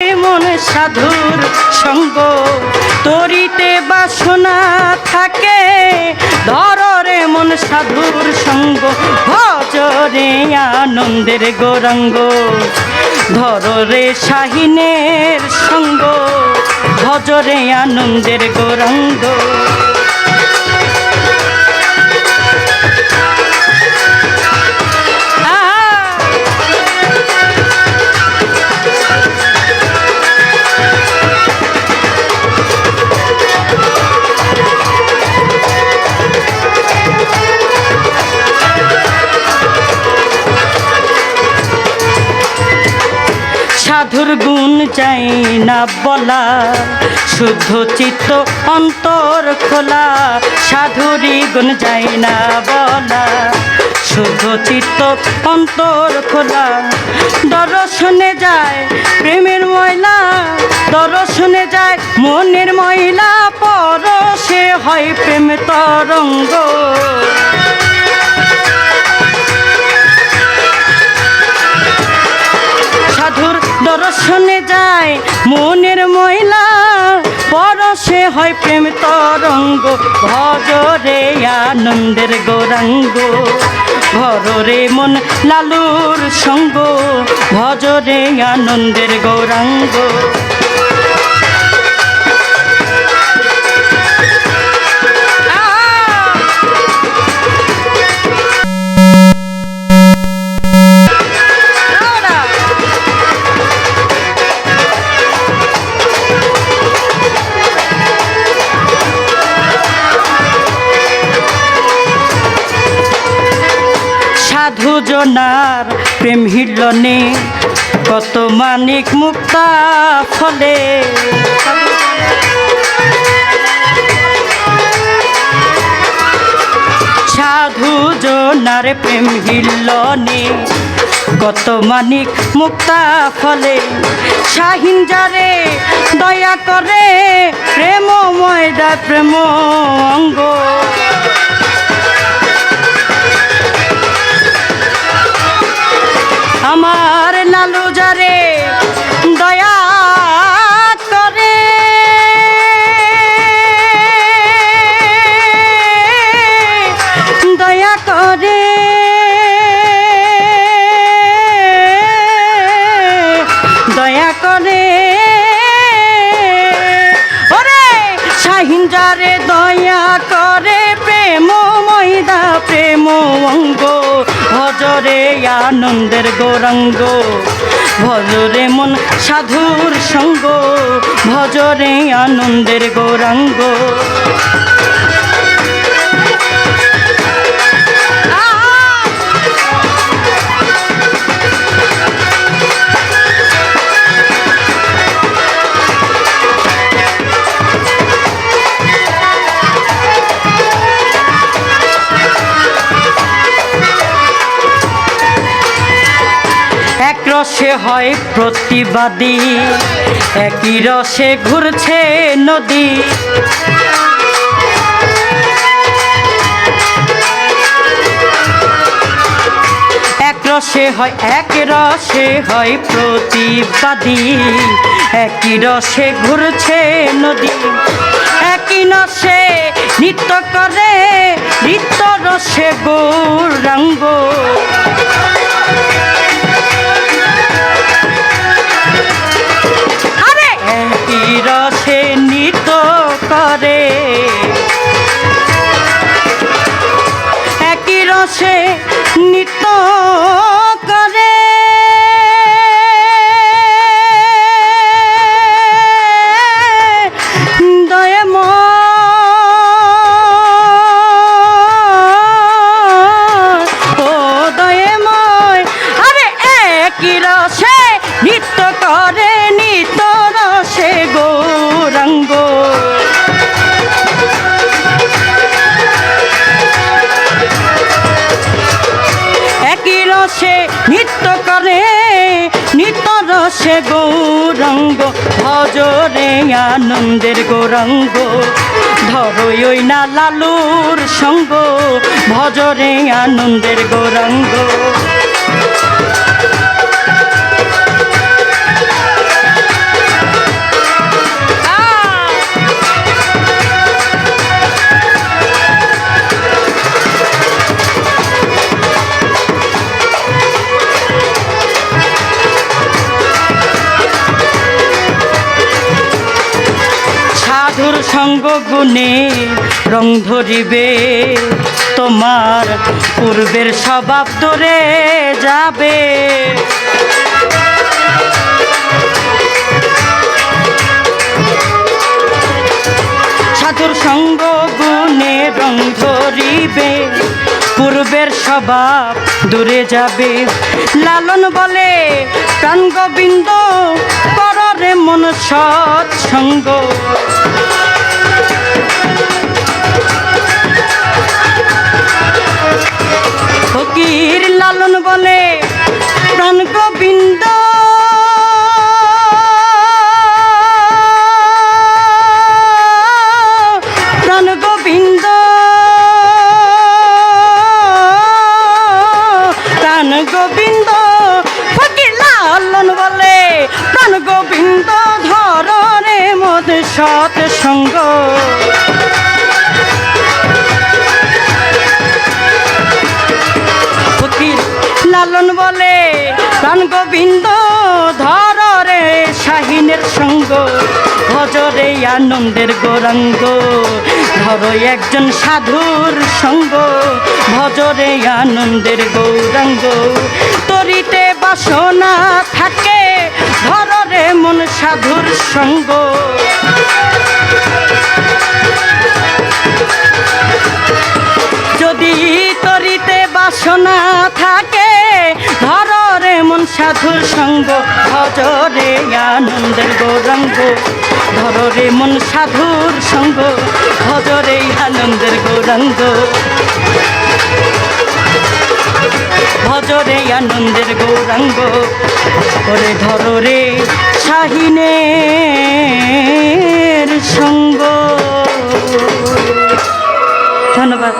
মন সাধুর সঙ্গ, তরিতে বাসনা থাকে ধরে মন সাধুর সঙ্গ ভজরে আনন্দের গৌরঙ্গ ধরে শাহিনের সঙ্গ ভজরে আনন্দের গৌরঙ্গ। সাধুর গুণ চাই না বলা, শুদ্ধ চিত্ত অন্তর খোলা সাধুরি গুণ চাই না বলা, শুদ্ধ চিত্ত অন্তর খোলা। দর্শনে যায় প্রেমের ময়লা, দর্শনে যায় মনের ময়লা, পরশে হয় প্রেম তরঙ্গ। দর্শনে যায় মনের ময়লা পরশে হয় প্রেম তরঙ্গ, ভজরে আনন্দের গৌরাঙ্গ। ভরে মন লালুর সঙ্গ, ভজরে আনন্দের গৌরাঙ্গ। সাধু জনার প্রেম হিলনে কত মানিক মুক্তা ফলে। সাধু জনার প্রেম হিলনে কত মানিক মুক্তা ফলে। শাহিন যারে দয়া করে প্রেম ময়দা প্রেম অঙ্গ যারে দয়া করে প্রেম, ময়দা প্রেম, অঙ্গ। ভজরে আনন্দের গৌরঙ্গ। ভজরে মন সাধুর সঙ্গ। ভজরে আনন্দের গৌরঙ্গ। রসে হয় প্রতিবাদী। একই রসে ঘুরছে নদী। রসে হয়, এক রসে হয় প্রতিবাদী। একই রসে ঘুরছে নদী। একই নসে নৃত্য করে, নৃত্য রসে গৌরাঙ্গ। রসে নৃত্য নৃত্য করে নিত রসে গৌরঙ্গ ভজরে আনন্দের গৌরঙ্গ। ধরই ওই না লালুর সঙ্গ ভজরে আনন্দের গৌরঙ্গ। সাধুর সঙ্গ গুণে রং ধরিবে। তোমার পূর্বের স্বভাব দূরে যাবে। সাধুর সঙ্গ গুণে রং ধরিবে। পূর্বের স্বভাব দূরে যাবে। লালন বলে প্রাণ গোবিন্দ কররে মন সৎসঙ্গ। সৎ সঙ্গ। ফকির লালন বলে, প্রাণ গোবিন্দ, ধর রে শাহিনের সঙ্গ। ভজরে আনন্দের গৌরাঙ্গ, ধরো একজন সাধুর সঙ্গ। ভজরে আনন্দের গৌরাঙ্গ, তরিতে বাসনা থাকে, ধর রে মন সাধুর সঙ্গ। ভজরে আনন্দের গৌরঙ্গ ধরে মন সাধুর সঙ্গ, ভজরে আনন্দের গৌরঙ্গ। ভজরে আনন্দের গৌরাঙ্গ ওরে ধরো রে শাহিনের সঙ্গ। ধন্যবাদ।